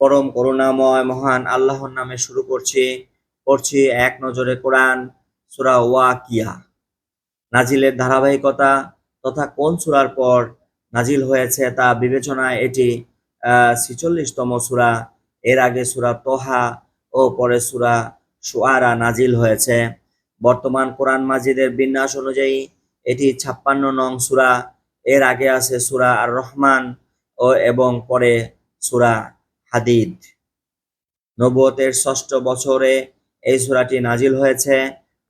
পরম করুণাময় মহান আল্লাহর নামে শুরু করছি, পড়ছি এক নজরে কোরআন সূরা ওয়াকিয়া। নাজিলের ধারাবাহিকতা তথা কোন সুরার পর নাজিল হয়েছে তা বিবেচনায় এটি ছিচল্লিশতম সূরা। এর আগে সুরা তোহা ও পরে সূরা সুয়ারা নাজিল হয়েছে। বর্তমান কোরআন মাজিদের বিন্যাস অনুযায়ী এটি ছাপ্পান্ন নং সূরা। এর আগে আছে সুরা আর রহমান ও এবং পরে সূরা হাদিদ। নবুয়তের ষষ্ঠ বছরে এই সূরাটি নাজিল হয়েছে।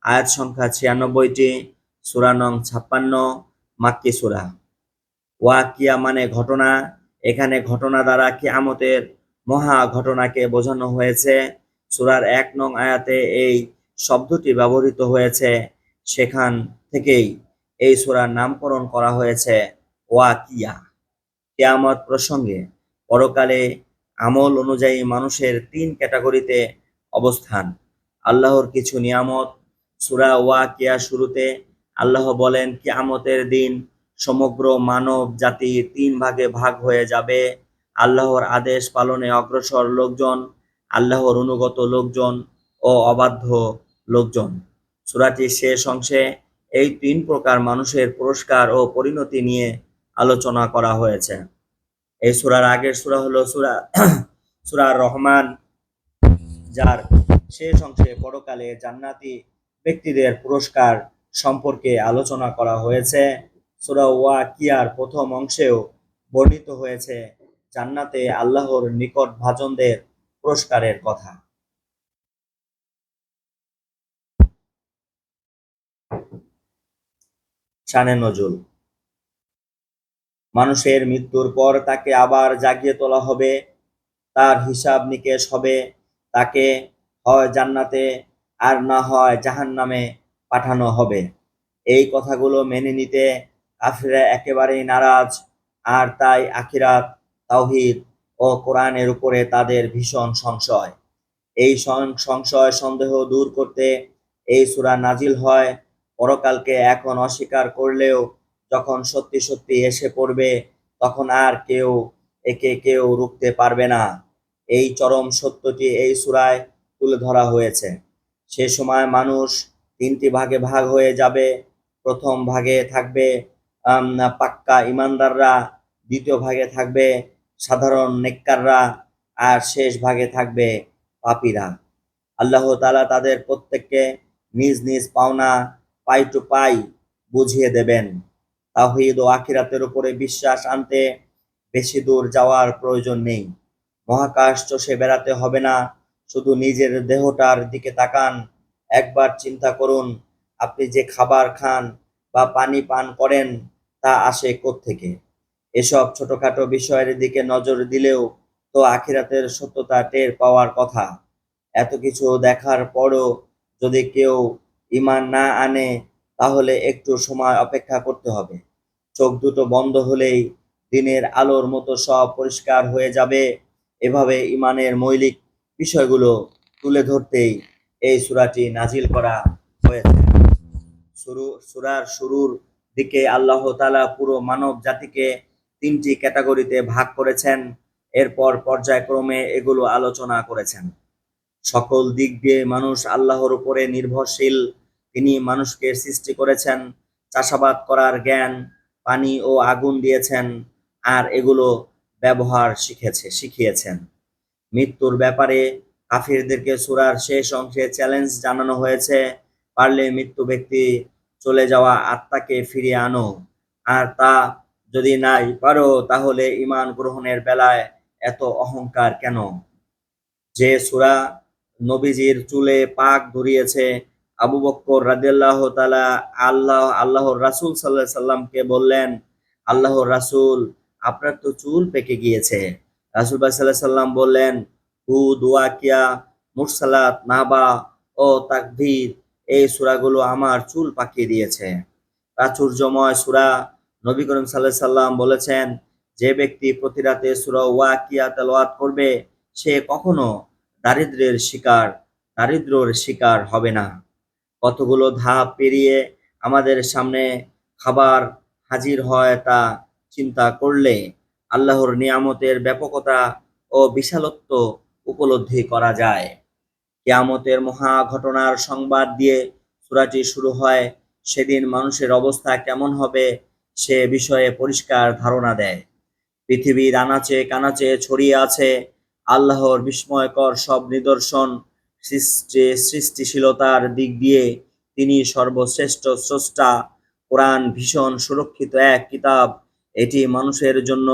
আয়াত সংখ্যা ছিয়ানব্বইটি, সূরা নং ছাপ্পান্ন, মাক্কি সূরা। ওয়াকিয়া মানে ঘটনা। এখানে ঘটনা দ্বারা কিয়ামতের মহা ঘটনাকে বোঝানো হয়েছে। সূরার এক নং আয়াতে এই শব্দটি ব্যবহৃত হয়েছে। সেখান থেকেই এই সূরার নামকরণ করা হয়েছে ওয়াকিয়া। কিয়ামত প্রসঙ্গে পরকালে আমল অনুযায়ী মানুষের তিন ক্যাটাগরিতে অবস্থান। আল্লাহর কিছু নিয়ামত, সূরা ওয়াকিয়া শুরুতে আল্লাহ বলেন, কিয়ামতের দিন সমগ্র মানব জাতি তিন ভাগে ভাগ হয়ে যাবে। আল্লাহর আদেশ পালনে অগ্রসর লোকজন, আল্লাহর অনুগত লোকজন ও অবাধ্য লোকজন। সূরাটির শেষ অংশে এই তিন প্রকার মানুষের পুরস্কার ও পরিণতি নিয়ে আলোচনা করা হয়েছে। এই সূরার আগের সুরা হলো সুরা সুরা রহমান, যার শেষ অংশে পরকালে জান্নাতি ব্যক্তিদের পুরস্কার সম্পর্কে আলোচনা করা হয়েছে। সূরা ওয়াকিয়ার প্রথম অংশেও বর্ণিত হয়েছে জান্নাতে আল্লাহর নিকট ভাজনদের পুরস্কারের কথা। শানে নজুল। মানুষের মৃত্যুর পর তাকে আবার জাগিয়ে তোলা হবে। তার হিসাব নিকেশ হবে। তাকে হয় জান্নাতে আর না হয় জাহান্নামে পাঠানো হবে। এই কথাগুলো মেনে নিতে কাফিরা একেবারেই নারাজ। আর তাই আখিরাত, তাওহিদ ও কোরআনের উপরে তাদের ভীষণ সংশয়। এই সংশয় সন্দেহ দূর করতে এই সুরা নাজিল হয়। পরকালকে এখন অস্বীকার করলেও যখন সত্যি সত্যি এসে পড়বে, তখন আর কেউ একে কেউ রুখতে পারবে না। এই চরম সত্যটি এই সূরায় তুলে ধরা হয়েছে। সে সময় মানুষ তিনটি ভাগে ভাগ হয়ে যাবে। প্রথম ভাগে থাকবে পাক্কা ইমানদাররা, দ্বিতীয় ভাগে থাকবে সাধারণ নেককাররা, আর শেষ ভাগে থাকবে পাপীরা। আল্লাহ তালা তাদের প্রত্যেককে নিজ নিজ পাওনা পাই টু পাই বুঝিয়ে দেবেন। তাহিদ ও আখিরাতের উপরে বিশ্বাস আনতে বেশি দূর যাওয়ার প্রয়োজন নেই। মহাকাশ চষে বেড়াতে হবে না, শুধু নিজের দেহটার দিকে তাকান। একবার চিন্তা করুন, আপনি যে খাবার খান বা পানি পান করেন, তা আসে থেকে এসব ছোটখাটো বিষয়ের দিকে নজর দিলেও তো আখিরাতের সত্যতা টের পাওয়ার কথা। এত কিছু দেখার পরও যদি কেউ ইমান না আনে তাহলে একটু সময় অপেক্ষা করতে হবে। চোখ দুটো বন্ধ হলেই দিনের আলোর মতো সব পরিষ্কার হয়ে যাবে। এভাবে ইমানের মৌলিক বিষয়গুলো তুলে ধরতেই এই সূরাটি নাজিল করা হয়েছে। শুরু, সুরার শুরুর দিকে আল্লাহ তাআলা পুরো মানব জাতিকে তিনটি ক্যাটাগরিতে ভাগ করেছেন। এরপর পর্যায়ক্রমে এগুলো আলোচনা করেছেন। সকল দিক দিয়ে মানুষ আল্লাহর উপরে নির্ভরশীল। তিনি মানুষকে সৃষ্টি করেছেন, চাষাবাদ করার জ্ঞান, পানি ও আগুন দিয়েছেন, আর এগুলো ব্যবহার শিখেছে শিখিয়েছেন। মৃত্যুর ব্যাপারে কাফিরদেরকে সুরার শেষ অংশে চ্যালেঞ্জ জানানো হয়েছে, পারলে মৃত্যু ব্যক্তি চলে যাওয়া আত্মাকে ফিরিয়ে আনো। আর তা যদি নাই পারো, তাহলে ইমান গ্রহণের বেলায় এত অহংকার কেন? যে সূরা নবীজির চুলে পাক ধরিয়েছে আবু বক্কর রাদিয়াল্লাহু তাআলা আল্লাহ, আল্লাহর রাসূল আলাইহি সাল্লামকে বললেন, আল্লাহর রাসুল, আপনার তো চুল পেকে গিয়েছে। রাসুল সাল্লাল্লাহু আলাইহি সাল্লাম বললেন হুদ ওয়াকিয়া মুরসালাত, নাবা ও তাকভীর এই সূরাগুলো আমার চুল পাকিয়ে দিয়েছে। প্রাচুর্যময় সুরা নবী করিম আলাইহি সাল্লাম বলেছেন, যে ব্যক্তি প্রতি রাতে সূরা ওয়াকিয়া তেলাওয়াত করবে, সে কখনো দারিদ্র্যের শিকার দারিদ্র্যের শিকার হবে না। কতগুলো ধাপ পেরিয়ে আমাদের সামনে খাবার হাজির হয় তা চিন্তা করলে আল্লাহর নিয়ামতের ব্যাপকতা ও বিশালত্ব উপলব্ধি করা যায়। কিয়ামতের মহা ঘটনার সংবাদ দিয়ে সূরাটি শুরু হয়, সেদিন মানুষের অবস্থা কেমন হবে সে বিষয়ে পরিষ্কার ধারণা দেয়। পৃথিবীর আনাচে কানাচে ছড়িয়ে আছে, আল্লাহর বিস্ময়কর সব নিদর্শন সৃষ্টিশীলতার দিক দিয়ে তিনি সর্বশ্রেষ্ঠ স্রষ্টা। কোরআন ভীষণ সুরক্ষিত এক কিতাব। এটি মানুষের জন্য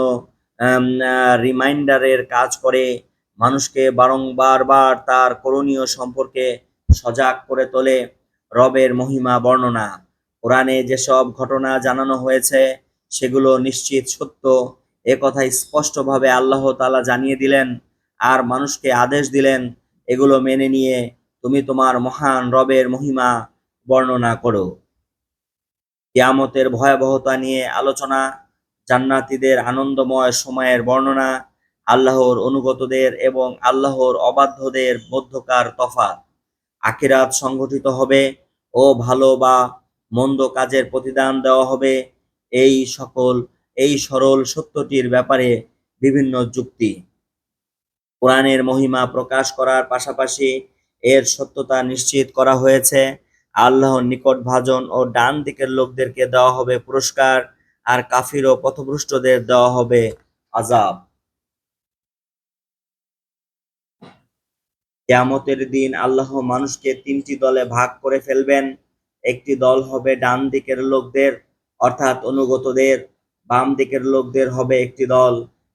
রিমাইন্ডারের কাজ করে। মানুষকে বারংবার বার তার করণীয় সম্পর্কে সজাগ করে তোলে রবের মহিমা বর্ণনা। কোরআনে যেসব ঘটনা জানানো হয়েছে, সেগুলো নিশ্চিত সত্য। এ কথা স্পষ্টভাবে আল্লাহ তালা জানিয়ে দিলেন, আর মানুষকে আদেশ দিলেন এগুলো মেনে নিয়ে তুমি তোমার মহান রবের মহিমা বর্ণনা করো। কিয়ামতের ভয়াবহতা নিয়ে আলোচনা, জান্নাতীদের আনন্দময় সময়ের বর্ণনা, আল্লাহর অনুগতদের এবং আল্লাহর অবাধ্যদের মধ্যকার তফাৎ। আখিরাত সংগঠিত হবে ও ভালো বা মন্দ কাজের প্রতিদান দেওয়া হবে। এই সকল, এই সরল সত্যটির ব্যাপারে বিভিন্ন যুক্তি। কোরআনের মহিমা প্রকাশ করার পাশাপাশি এর সত্যতা নিশ্চিত করা হয়েছে। আল্লাহর নিকট ভাজন ও ডান দিকের লোকদেরকে দেওয়া হবে পুরস্কার, আর কাফির ও পথভ্রষ্টদের দেওয়া হবে আজাব কেয়ামতের দিন আল্লাহ মানুষকে তিনটি দলে ভাগ করে ফেলবেন। একটি দল হবে ডান দিকের লোকদের, অর্থাৎ অনুগতদের, বাম দিকের লোকদের হবে একটি দল,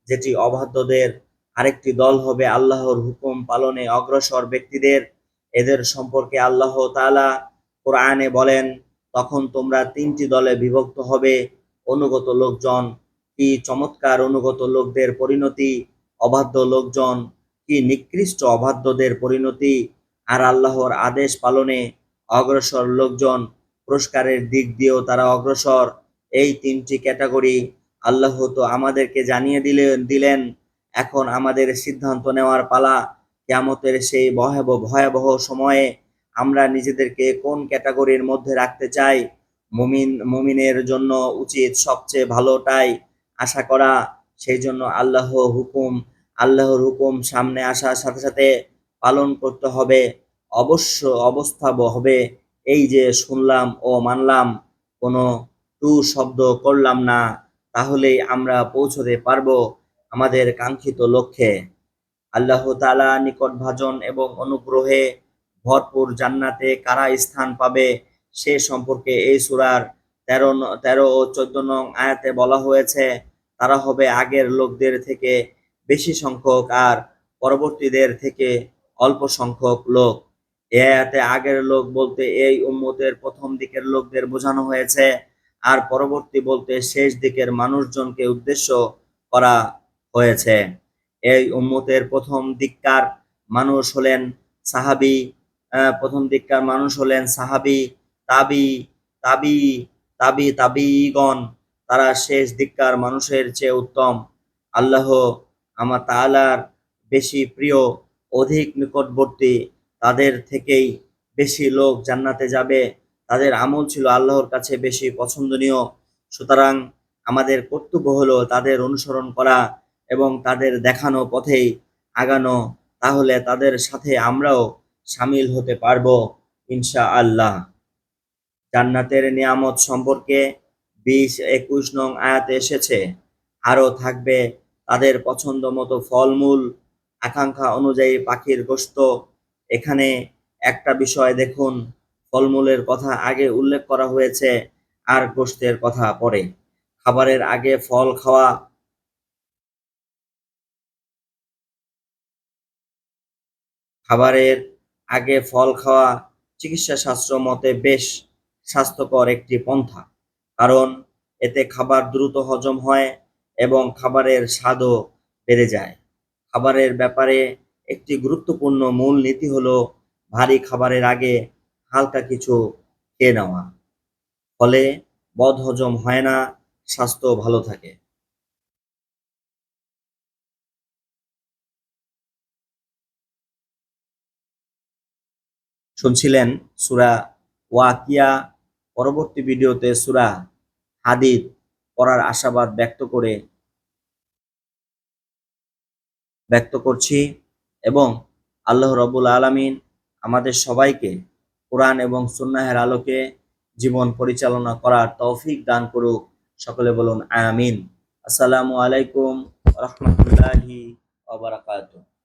যেটি অবাধ্যদের আরেকটি দল হবে আল্লাহর হুকুম পালনে অগ্রসর ব্যক্তিদের। এদের সম্পর্কে আল্লাহ তাআলা কোরআনে বলেন, তখন তোমরা তিনটি দলে বিভক্ত হবে। অনুগত লোকজন কি চমৎকার অনুগত লোকদের পরিণতি, অবাধ্য লোকজন কি নিকৃষ্ট অবাধ্যদের পরিণতি, আর আল্লাহর আদেশ পালনে অগ্রসর লোকজন পুরস্কারের দিক দিয়েও তারা অগ্রসর? এই তিনটি ক্যাটাগরি আল্লাহ তো আমাদেরকে জানিয়ে দিলেন দিলেন। এখন আমাদের সিদ্ধান্ত নেওয়ার পালা কেমতের সেই ভয়াবহ ভয়াবহ সময়ে আমরা নিজেদেরকে কোন ক্যাটাগরির মধ্যে রাখতে চাই? মুমিন, মুমিনের জন্য উচিত সবচেয়ে ভালোটাই আশা করা, সেই জন্য আল্লাহ হুকুম, আল্লাহর হুকুম সামনে আসার সাথে সাথে পালন করতে হবে। অবশ্য অবস্থা হবে এই যে শুনলাম ও মানলাম, কোনো টু শব্দ করলাম না, তাহলেই আমরা পৌঁছতে পারব। আমাদের কাঙ্ক্ষিত লক্ষ্যে আল্লাহ তালা নিকট ভাজন এবং অনুগ্রহে ভরপুর জান্নাতে কারা স্থান পাবে সে সম্পর্কে এই সুরার তেরো তেরো ও চোদ্দ নং আয়াতে বলা হয়েছে, তারা হবে আগের লোকদের থেকে বেশি সংখ্যক আর পরবর্তীদের থেকে অল্প সংখ্যক লোক। এ আয়াতে আগের লোক বলতে এই উম্মতের প্রথম দিকের লোকদের বোঝানো হয়েছে, আর পরবর্তী বলতে শেষ দিকের মানুষজনকে উদ্দেশ্য করা হয়েছে। এই উম্মতের প্রথম দিককার মানুষ হলেন সাহাবি প্রথম দিককার মানুষ হলেন সাহাবি, তাবি তাবি তাবি, তাবিগণ। তারা শেষ দিককার মানুষের চেয়ে উত্তম। আল্লাহ আমার তালার বেশি প্রিয়, অধিক নিকটবর্তী। তাদের থেকেই বেশি লোক জান্নাতে যাবে। তাদের আমল ছিল আল্লাহর কাছে বেশি পছন্দনীয়। সুতরাং আমাদের কর্তব্য হলো তাদের অনুসরণ করা। এবং তাদের দেখানো পথেই আগানো, তাহলে তাদের সাথে আমরাও সামিল হতে পারব ইনশা আল্লাহ জান্নাতের নিয়ামত সম্পর্কে বিশ একুশ নং আয়াতে এসেছে, আরও থাকবে তাদের পছন্দ মতো ফলমূল। আকাঙ্ক্ষা অনুযায়ী পাখির গোস্ত এখানে একটা বিষয় দেখুন, ফলমূলের কথা আগে উল্লেখ করা হয়েছে আর গোস্তের কথা পরে। খাবারের আগে ফল খাওয়া খাবারের আগে ফল খাওয়া চিকিৎসা শাস্ত্র মতে বেশ স্বাস্থ্যকর একটি পন্থা। কারণ এতে খাবার দ্রুত হজম হয় এবং খাবারের স্বাদও বেড়ে যায়। খাবারের ব্যাপারে একটি গুরুত্বপূর্ণ মূল নীতি হলো ভারী খাবারের আগে হালকা কিছু খেয়ে নেওয়া। ফলে বদ হজম হয় না, স্বাস্থ্য ভালো থাকে। শুনছিলেন সুরা ওয়াকিয়া। পরবর্তী ভিডিওতে সুরা হাদিদ পড়ার আশাবাদ ব্যক্ত করে ব্যক্ত করছি এবং আল্লাহ রবুল আলামিন আমাদের সবাইকে কোরআন এবং সুন্নাহের আলোকে জীবন পরিচালনা করার তৌফিক দান করুক। সকলে বলুন আমিন। আসসালামু আলাইকুম রহমতুল্লাহি ওয়া বারাকাতুহু।